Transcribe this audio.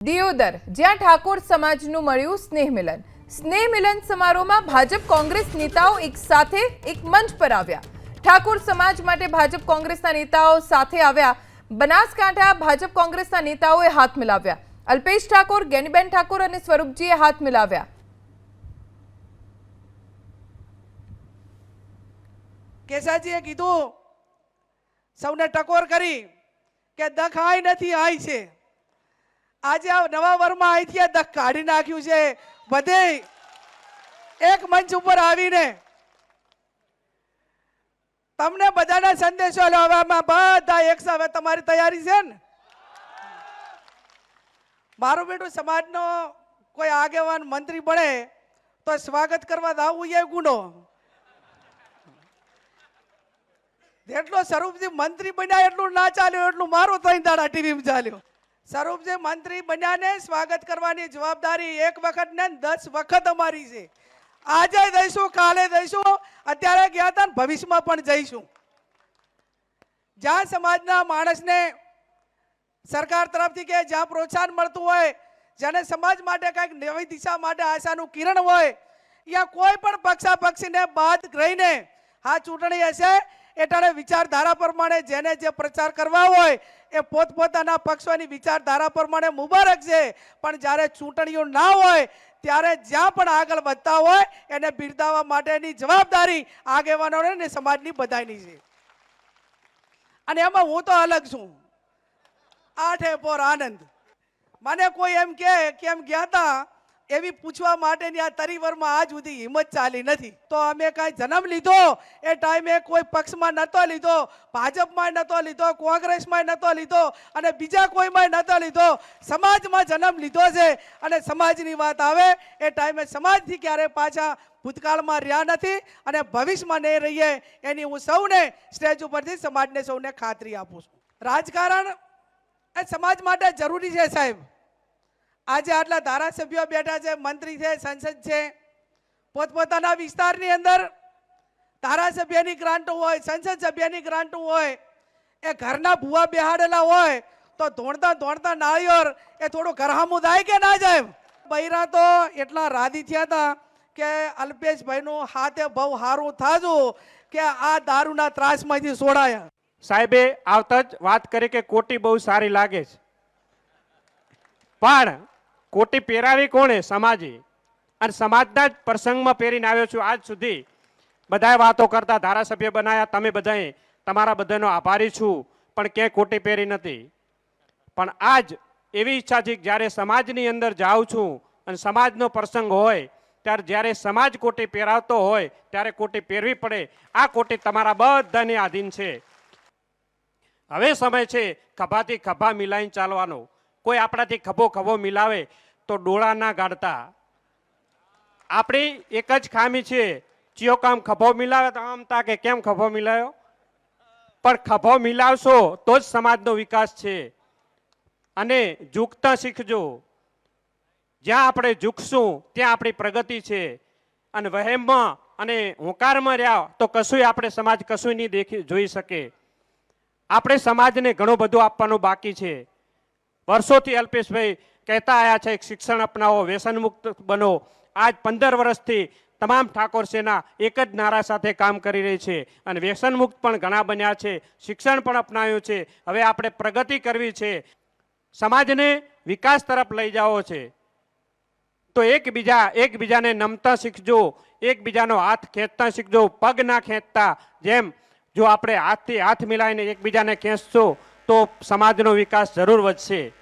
દિયોદર, જ્યાં ઠાકોર સમાજનું મળ્યું સ્નેહ મિલન સ્નેહ મિલન સમારોહમાં ભાજપ કોંગ્રેસ નેતાઓ એક સાથે એક મંચ પર આવ્યા. ઠાકોર સમાજ માટે ભાજપ કોંગ્રેસના નેતાઓ સાથે આવ્યા. બનાસકાંઠા ભાજપ કોંગ્રેસના નેતાઓએ હાથ મિલાવ્યા. અલ્પેશ ઠાકોર, ગેનીબેન ઠાકોર અને સ્વરૂપજીએ હાથ મિલાવ્યા. કેસાજીએ કીધું, સૌને ટકોર કરી કે દખ આય નથી, આય છે. આજે આ નવા વરમાં અહીંથી આ કાઢી નાખ્યું છે. બધે એક મંચ ઉપર આવીને તમને બધાના સંદેશો લેવામાં બધા એક સાથે. તમારી તૈયારી છે ને? મારું બેટું સમાજનો કોઈ આગેવાન મંત્રી બને તો સ્વાગત કરવા દાવું એ ગુનો. જેટલો સ્વરૂપજી મંત્રી બન્યા એટલું ના ચાલ્યું, એટલું મારું ત્રણ દાડા ટીવીમાં ચાલ્યું. સ્વરૂપજી મંત્રી બન્યાને સ્વાગત કરવાની જવાબદારી એક વખત ને દસ વખત અમારી છે. આજે દઈશું, કાલે દઈશું, અત્યારે ગયા હતા ભવિષ્યમાં પણ જઈશું. જ્યાં સમાજના માણસને સરકાર તરફથી કે જ્યાં પ્રોત્સાહન મળતું હોય, જેને સમાજ માટે કંઈક નવી દિશા માટે આશાનું કિરણ હોય, યા કોઈ પણ પક્ષા પક્ષીને બાદ રહીને આ ચૂંટણી હશે એટલે વિચારધારા પ્રમાણે જેને જે પ્રચાર કરવા હોય, એ પોતપોતાના પક્ષોની વિચારધારા પ્રમાણે મુબારક છે. પણ જ્યારે ચૂંટણીઓ ના હોય, ત્યારે જ્યાં પણ આગળ વધતા હોય, એને બિરદાવવા માટેની જવાબદારી આગેવાનોને ને સમાજની બધાની છે. અને એમાં હું તો અલગ છું. આઠે પોર આનંદ. મને કોઈ એમ કે કેમ ગયા હતા એવી પૂછવા માટેની આ તરીવરમાં આજ સુધી હિંમત ચાલી નથી. તો અમે કાંઈ જન્મ લીધો? એ ટાઈમે કોઈ પક્ષમાં નહોતો લીધો, ભાજપમાં નહોતો લીધો, કોંગ્રેસમાં નહોતો લીધો અને બીજા કોઈમાં નહોતો લીધો. સમાજમાં જન્મ લીધો છે અને સમાજની વાત આવે, એ ટાઈમે સમાજથી ક્યારે પાછા ભૂતકાળમાં રહ્યા નથી અને ભવિષ્યમાં નહીં રહીએ એની હું સૌને સ્ટેજ ઉપરથી સમાજને સૌને ખાતરી આપું છું. રાજકારણ એ સમાજ માટે જરૂરી છે સાહેબ. આજે આટલા ધારાસભ્યો બેઠા છે, મંત્રી છે, સંસદ છે. પોતપોતાના વિસ્તારની અંદર ધારાસભ્યની ગ્રાન્ટો હોય, સંસદ સભ્યની ગ્રાન્ટો હોય, એ ઘરના ભૂવા બેહાડેલા હોય, તો ધોણતા ધોણતા નાળિયોર એ થોડું ઘરહામું થાય કે ના જાય બૈરા તો એટલા રાધી થયા હતા કે અલ્પેશભાઈનું હાથે બહુ સારું થાજું કે આ દારૂના ત્રાસમાંથી છોડાયા સાહેબે આવતા જ વાત કરી કે કોટી બહુ સારી લાગે છે. પણ કોટી પહેરાવી કોણે સમાજે? અને સમાજના જ પ્રસંગમાં પહેરીને આવ્યો છું આજ સુધી. બધાએ વાતો કરતા ધારાસભ્ય બનાયા, તમે બધાએ તમારા બધાનો આભારી છું, પણ ક્યાંય કોટી પહેરી નથી. પણ આજ એવી ઈચ્છા છે કે જ્યારે સમાજની અંદર જાઉં છું અને સમાજનો પ્રસંગ હોય, ત્યારે જ્યારે સમાજ કોટી પહેરાવતો હોય, ત્યારે કોટી પહેરવી પડે. આ કોટી તમારા બધાને આધીન છે. હવે સમય છે ખભાથી ખભા મિલાઈને ચાલવાનો. કોઈ આપણાથી ખભો ખભો મિલાવે તો ડોળા ના ગાડતા. આપણી એક જ ખામી છે, ચિયો કામ ખભો મિલાવે તો આમ તા કે કેમ ખભો મિલાયો? પણ ખભો મિલાવશો તો જ સમાજનો વિકાસ છે. અને ઝૂકતા શીખજો. જ્યાં આપણે ઝૂકશું ત્યાં આપણી પ્રગતિ છે. અને વહેમમાં અને હોંકારમાં રહ્યા તો કશું આપણે સમાજ કશું નહીં દેખી, જોઈ શકે. આપણે સમાજને ઘણું બધું આપવાનું બાકી છે. વર્ષોથી અલ્પેશભાઈ કહેતા આવ્યા છે શિક્ષણ અપનાવો વ્યસન મુક્ત બનો. આજ પંદર વર્ષથી તમામ ઠાકોર સેના એક જ નારા સાથે કામ કરી રહી છે અને વ્યસન મુક્ત પણ ઘણા બન્યા છે, શિક્ષણ પણ અપનાવ્યું છે. હવે આપણે પ્રગતિ કરવી છે. સમાજને વિકાસ તરફ લઈ જવો છે. તો એકબીજા, એકબીજાને નમતા શીખજો, એકબીજાનો હાથ ખેંચતા શીખજો, પગ ના ખેંચતા. જેમ જો આપણે હાથથી હાથ મિલાવીને એકબીજાને ખેંચશો, તો સમાજનો વિકાસ જરૂર વધશે.